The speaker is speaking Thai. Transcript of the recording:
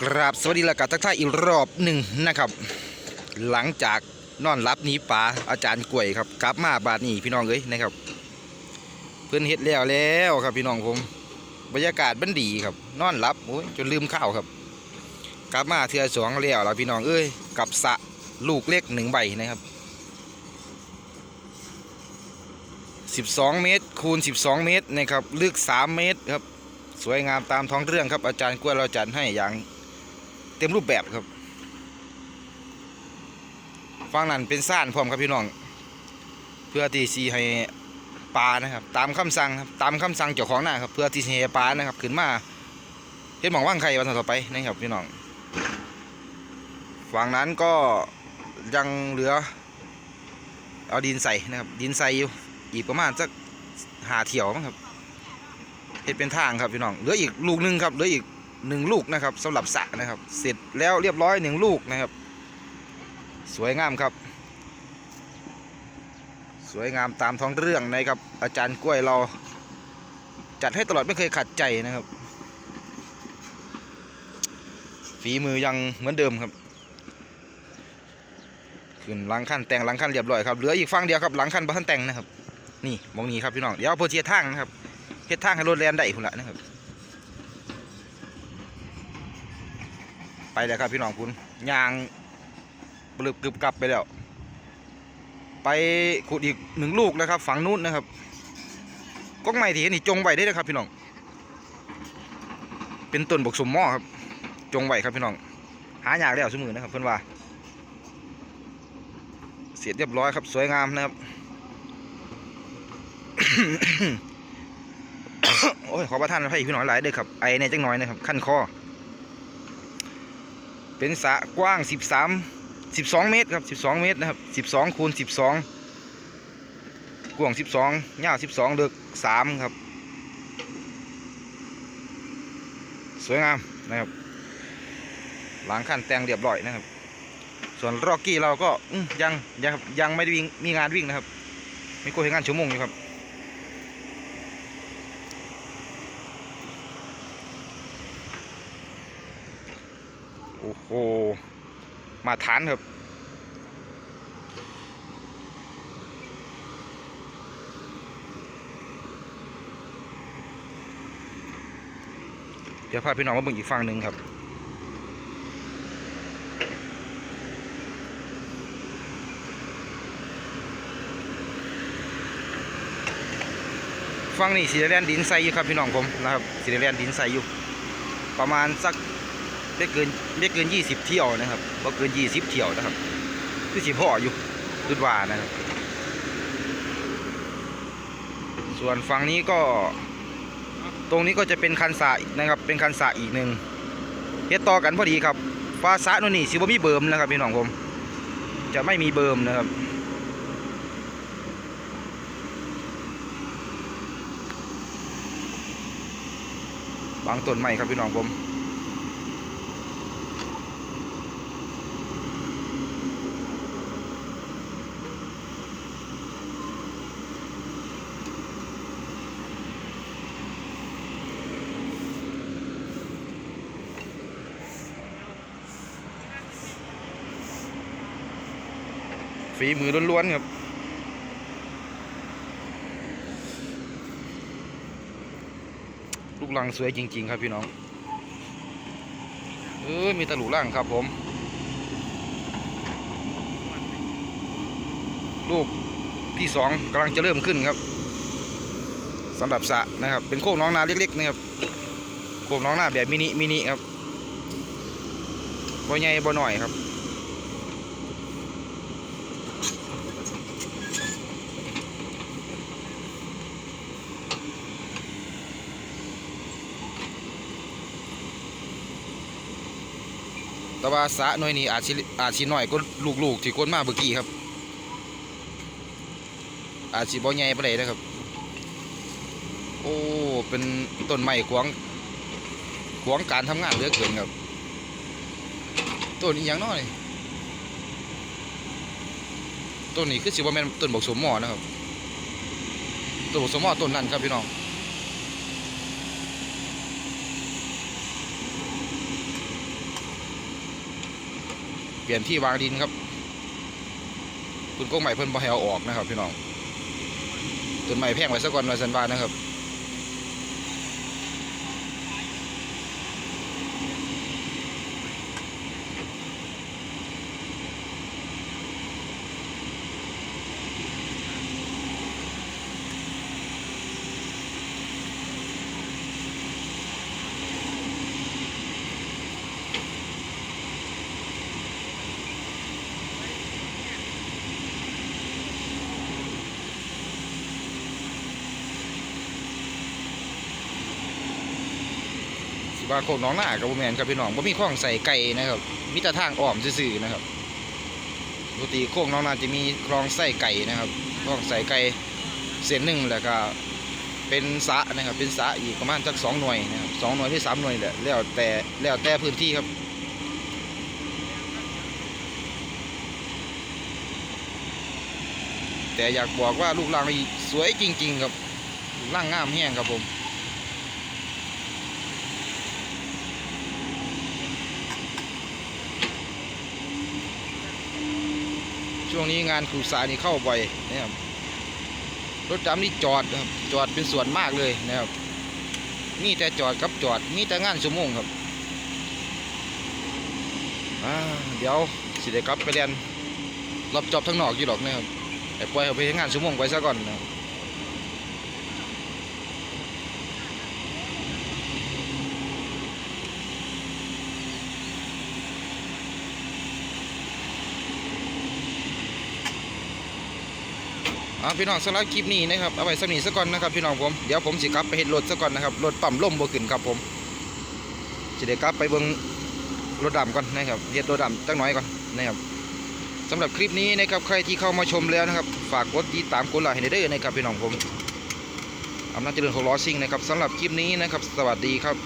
กราบสวัสดีละกับทักทายอีกรอบหนึ่งนะครับ หลังจากนอนรับหนี้ป่าอาจารย์กล้วยครับกลับมาบาดนี้พี่น้องเอ้ยนะครับ เพื่อนเฮ็ดแล้วแล้วครับพี่น้องผม บรรยากาศบันดีครับ นอนรับโอ้ยจนลืมข้าวครับ กลับมาเทือสองแล้วแล้วพี่น้องเอ้ยกับสะลูกเล็กหนึ่งใบนะครับ 12 เมตร คูณ 12 เมตรนะครับลึก 3 เมตรครับสวยงามตามท้องเรื่องครับอาจารย์กล้วยเราจัดให้อย่าง ต็มรูปแบบครับฟังนั้นเป็นซ่านพร้อมครับพี่น้อง เพื่อที่สีให้ปลานะครับ ตามคำสั่งครับตามคำสั่งเจ้าของหน้าครับเพื่อที่สิให้ปลานะครับขึ้นมาเห็นหมองว่างไข่วันต่อไปนะครับพี่น้องฝั่งนั้นก็ยังเหลือเอาดินใส่นะครับดินใส่อยู่อีกประมาณสักหาเที่ยวมั้งครับเห็ดเป็นทางครับพี่น้องเหลืออีกลูกหนึ่งครับเหลืออีก หนึ่งลูกนะครับสำหรับสระนะครับ เสร็จแล้วเรียบร้อยหนึ่งลูกนะครับ สวยงามครับ สวยงามตามท้องเรื่องนะครับ อาจารย์กล้วยเรา จัดให้ตลอดไม่เคยขัดใจนะครับ ฝีมือยังเหมือนเดิมครับขึ้นหลังขั้นแต่งหลังขั้นเรียบร้อยครับเหลืออีกฝั่งเดียวครับหลังขั้นบ้านแต่งนะครับ นี่มองนี้ครับพี่น้องเดี๋ยวเอาโพเทียทางนะครับเฮ็ดทางให้รถแล่นได้คุณละนะครับ ไปแล้วครับพี่น้องคุณยางปลึบกึบกลับไปแล้ว ไปขุดอีกหนึ่งลูกนะครับ ฝั่งนู้นนะครับก็ไม่ที่เห็นนี่จงไว้ได้นะครับพี่น้อง เป็นต้นบกสมหม้อครับ จงไว้ครับพี่น้อง หายากแล้วสมือนะครับเพื่อนว่า เสร็จเรียบร้อยครับ สวยงามนะครับโอ้ยขอประทานอภัยพี่น้องหลายเด้อครับไอในจังน้อยนะครับขั้นคอ เป็นสระกว้าง 13 12 เมตรครับ 12 เมตรนะครับ 12คูณ12 กว้าง 12ยาว 12ลึก3ครับ สวยงามนะครับ หลังขั้นแต่งเรียบร้อยนะครับ ส่วนรอกกี้เราก็ยังยังยังไม่ได้มีงานวิ่งนะครับ มีโกเห็นงานชั่วโมงอยู่ครับ โอ้โห มาฐานครับ เดี๋ยวพาพี่น้องมาเบิ่งอีกฝั่งหนึ่งครับฟังนี่สีแลนดินใสอยู่ครับพี่น้องผมนะครับสีแลนดินใสอยู่ประมาณสัก ไม่เกินไม่เกินยี่สิบเที่ยวนะครับก็เกินยี่สิบเที่ยวนะครับคือสิพ่ออยู่ดุดว่านะครับ ส่วนฝั่งนี้ก็ ตรงนี้ก็จะเป็นคันสระนะครับ เป็นคันสระอีกหนึ่งเฮ็ดต่อกันพอดีครับฟ้าสระนู่นนี่สิบ่มีเบิ่มนะครับพี่น้องผม จะไม่มีเบิ่มนะครับบางต้นใหม่ครับพี่น้องผม ฝีมือล้วนๆครับลูกลังสวยจริง ๆ ครับพี่น้อง เออมีตะหลุล่างครับผม ลูกที่สองกำลังจะเริ่มขึ้นครับสำหรับสะนะครับ เป็นโค้งน้องนาเล็กๆนะครับโค้งน้องนาแบบมินิมินิครับบ่ใหญ่บ่หน่อยครับ ว่าสะหน่วยนี้อาจสิอาจสิน้อยก็ลูกๆที่คนมาเมื่อกี้ครับ อาจสิบ่ใหญ่ปานใดนะครับ โอ้เป็นต้นไม้ขวางขวางการทำงานเหลือเกินครับต้นนี้ยังน้อยต้นนี้คือสิว่าแม่นต้นบกสมหมอนะครับต้นบกสมหมอต้นนั้นครับพี่น้อง ลี่ยนที่วางดินครับ คุณกงใหม่เพิ่นบ่ให้เอาออกนะครับ พี่น้องต้นไม้แพงไว้ซะก่อนว่าสันบานนะครับ สิบาโคกหน้องหน้ากับบ่แมนครับพี่น้องบ่มีข้องใส่ไก่นะครับมีแต่ทางอ้อมซื่อๆนะครับปกติโคกหน้องนาจะมีคลองใส่ไก่นะครับคลองใส่ไก่เส้นหนึ่งแล้วก็เป็นสะนะครับเป็นสะอีกประมาณสักสองหน่วยนะครับสองหน่วยหรือสามหน่วยแหละแล้วแต่แล้วแต่พื้นที่ครับแต่อยากบอกว่าลูกรังอีสวยจริง ๆ ครับลูกรังงามแห้งครับผม ช่วงนี้งานครูสายนี่เข้าบ่อยนะครับ รถจำนี่จอดนะครับ จอดเป็นส่วนมากเลยนะครับ มีแต่จอดกับจอด มีแต่งานชั่วโมงครับเดี๋ยวสิเดกลับไปเรียนรับจอบทั้งนอกอยู่หรอกนะครับแต่ปล่อยเอาไปทำงานชั่วโมงไปซะก่อนนะครับ อ่าพี่น้องสำหรับคลิปนี้นะครับเอาไว้สำนีซะก่อนนะครับพี่น้องผมเดี๋ยวผมสิกลับไปเห็นรถซะก่อนนะครับรถปั๊มล่มบ่ขึ้นครับผมสิได้กลับไปเบิ่งรถดำก่อนนะครับเฮ็ดรถดำจักหน่อยก่อนนะครับสำหรับคลิปนี้นะครับใครที่เข้ามาชมแล้วนะครับ ฝากกดติดตามกดไลค์ให้ได้ด้วยนะครับพี่น้องผมอำนาจเจริญของล้อซิ่งนะครับสำหรับคลิปนี้นะครับ สวัสดีครับ